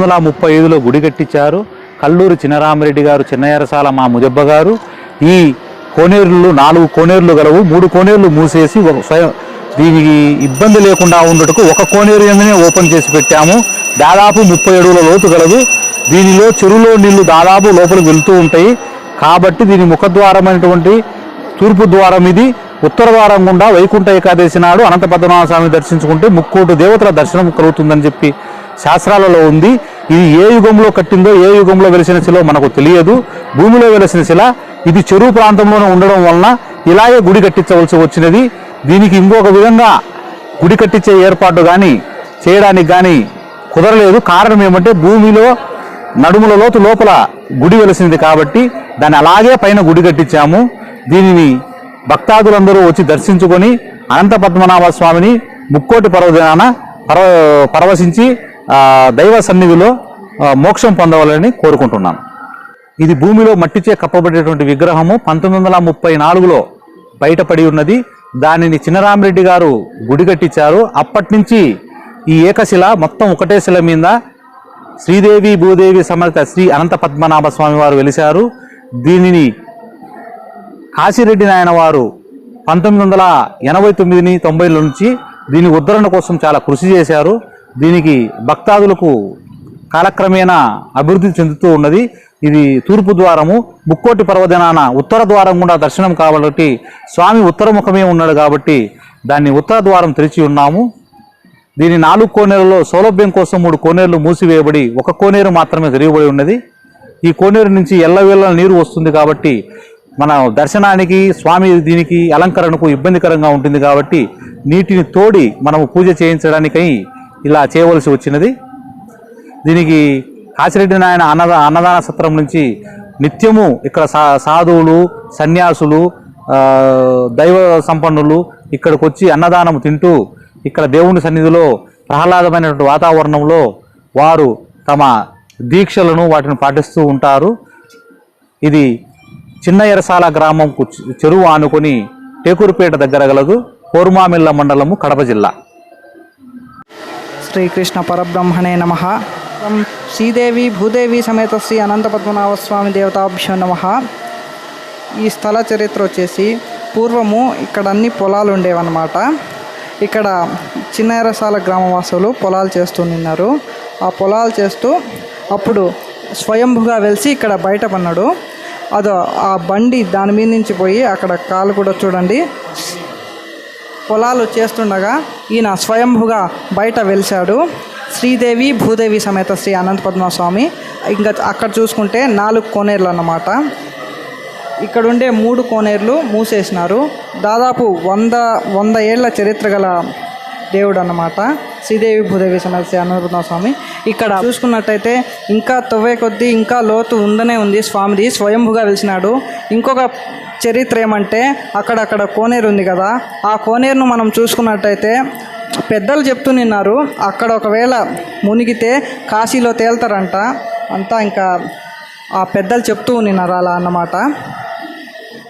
వందల ముప్పై ఐదులో గుడి కట్టించారు. కల్లూరు చిన్నరామిరెడ్డి గారు చిన్నయరసాల మా ముజబ్బ గారు. ఈ కోనేరులు నాలుగు కోనేరులు గలవు. మూడు కోనేరులు మూసేసి ఒక స్వయం దీనికి ఇబ్బంది లేకుండా ఉండటకు ఒక కోనేరు ఎందునే ఓపెన్ చేసి పెట్టాము. దాదాపు ముప్పై అడుగుల లోతు గలదు. దీనిలో చెరువులో నీళ్ళు దాదాపు లోపలికి వెళ్తూ ఉంటాయి. కాబట్టి దీని ముఖద్వారమైనటువంటి తూర్పు ద్వారం ఇది. ఉత్తర ద్వారం గుండా వైకుంఠ ఏకాదశి నాడు అనంత పద్మనాభ స్వామిని దర్శించుకుంటే ముక్కోటి దేవతల దర్శనం కలుగుతుందని చెప్పి శాస్త్రాలలో ఉంది. ఇది ఏ యుగంలో కట్టిందో ఏ యుగంలో వెలిసిన శిలో మనకు తెలియదు. భూమిలో వెలిసిన శిల ఇది చెరువు ప్రాంతంలోనే ఉండడం వలన ఇలాగే గుడి కట్టించవలసి వచ్చినది. దీనికి ఇంకొక విధంగా గుడి కట్టించే ఏర్పాటు కానీ చేయడానికి కానీ కుదరలేదు. కారణం ఏమంటే భూమిలో నడుముల లోతు లోపల గుడి వెలిసింది కాబట్టి దాన్ని అలాగే పైన గుడి కట్టించాము. దీనిని భక్తాదులందరూ వచ్చి దర్శించుకొని అనంత పద్మనాభ స్వామిని ముక్కోటి పర్వదినాన పర పరవశించి దైవ సన్నిధిలో మోక్షం పొందవాలని కోరుకుంటున్నాను. ఇది భూమిలో మట్టిచే కప్పబడేటువంటి విగ్రహము పంతొమ్మిది వందల ముప్పై నాలుగులో బయటపడి ఉన్నది. దానిని చినరామరెడ్డి గారు గుడి కట్టించారు అప్పటి నుంచి ఈ ఏకశిల మొత్తం ఒకటే శిల మీద శ్రీదేవి భూదేవి సమేత శ్రీ అనంత పద్మనాభ స్వామి వారు వెలిశారు. దీనిని కాశీరెడ్డి నాయన వారు పంతొమ్మిది వందల ఎనభై తొమ్మిదిని తొంభైల నుంచి దీని ఉద్ధరణ కోసం చాలా కృషి చేశారు. దీనికి భక్తాదులకు కాలక్రమేణా అభివృద్ధి చెందుతూ ఉన్నది. ఇది తూర్పు ద్వారము ముక్కోటి పర్వదినాన ఉత్తర ద్వారం కూడా దర్శనం కాబట్టి స్వామి ఉత్తరముఖమే ఉన్నాడు కాబట్టి దాన్ని ఉత్తర ద్వారం తెరిచి ఉన్నాము. దీని నాలుగు కోనేరులో సౌలభ్యం కోసం మూడు కోనేరులు మూసివేయబడి ఒక కోనేరు మాత్రమే తెరవబడి ఉన్నది. ఈ కోనేరు నుంచి ఎల్లవేళ్ళ నీరు వస్తుంది కాబట్టి మన దర్శనానికి స్వామి దీనికి అలంకరణకు ఇబ్బందికరంగా ఉంటుంది కాబట్టి నీటిని తోడి మనము పూజ చేయించడానికై ఇలా చేయవలసి వచ్చినది. దీనికి కాసిరెడ్డి నాయన అన్నద అన్నదాన సత్రం నుంచి నిత్యము ఇక్కడ సా సాధువులు సన్యాసులు దైవ సంపన్నులు ఇక్కడికి వచ్చి అన్నదానం తింటూ ఇక్కడ దేవుని సన్నిధిలో ప్రహ్లాదమైనటువంటి వాతావరణంలో వారు తమ దీక్షలను వాటిని పాటిస్తూ ఉంటారు. ఇది చిన్న ఎరసాల గ్రామంకు చెరువు ఆనుకొని టేకూరుపేట దగ్గర గలదు. కోరుమామిల్ల మండలము కడప జిల్లా. శ్రీకృష్ణ పరబ్రహ్మణే నమ. శ్రీదేవి భూదేవి సమేత శ్రీ అనంత పద్మనాభ స్వామి దేవతాభ్యో నమ. ఈ స్థల చరిత్ర వచ్చేసి పూర్వము ఇక్కడ అన్ని పొలాలు ఉండేవన్నమాట. ఇక్కడ చిన్నరసాల గ్రామవాసులు పొలాలు చేస్తూ నిన్నారు. ఆ పొలాలు చేస్తూ అప్పుడు స్వయంభుగా వెలిసి ఇక్కడ బయట పన్నాడు. అదో ఆ బండి దాని మీద నుంచి పోయి అక్కడ కాలు కూడా చూడండి పొలాలు చేస్తుండగా ఈయన స్వయంభుగా బయట వెలిశాడు. శ్రీదేవి భూదేవి సమేత శ్రీ అనంత పద్మస్వామి. స్వామి ఇంకా అక్కడ చూసుకుంటే నాలుగు కోనేర్లు అన్నమాట ఇక్కడ ఉండే మూడు కోనేర్లు మూసేసినారు. దాదాపు వంద వంద ఏళ్ళ చరిత్ర గల దేవుడు అన్నమాట శ్రీదేవి భూదేవి సమేత శ్రీ అనంత స్వామి ఇక్కడ చూసుకున్నట్టయితే ఇంకా తవ్వే కొద్దీ ఇంకా లోతు ఉందనే ఉంది స్వామిది. స్వయంభుగా వెలిసినాడు. ఇంకొక చరిత్ర ఏమంటే అక్కడక్కడ కోనేరు ఉంది కదా. ఆ కోనేరును మనం చూసుకున్నట్టయితే పెద్దలు చెప్తూ నిన్నారు అక్కడ ఒకవేళ మునిగితే కాశీలో తేలుతారంట. అంతా ఇంకా ఆ పెద్దలు చెప్తూ ఉన్నారు అలా అన్నమాట.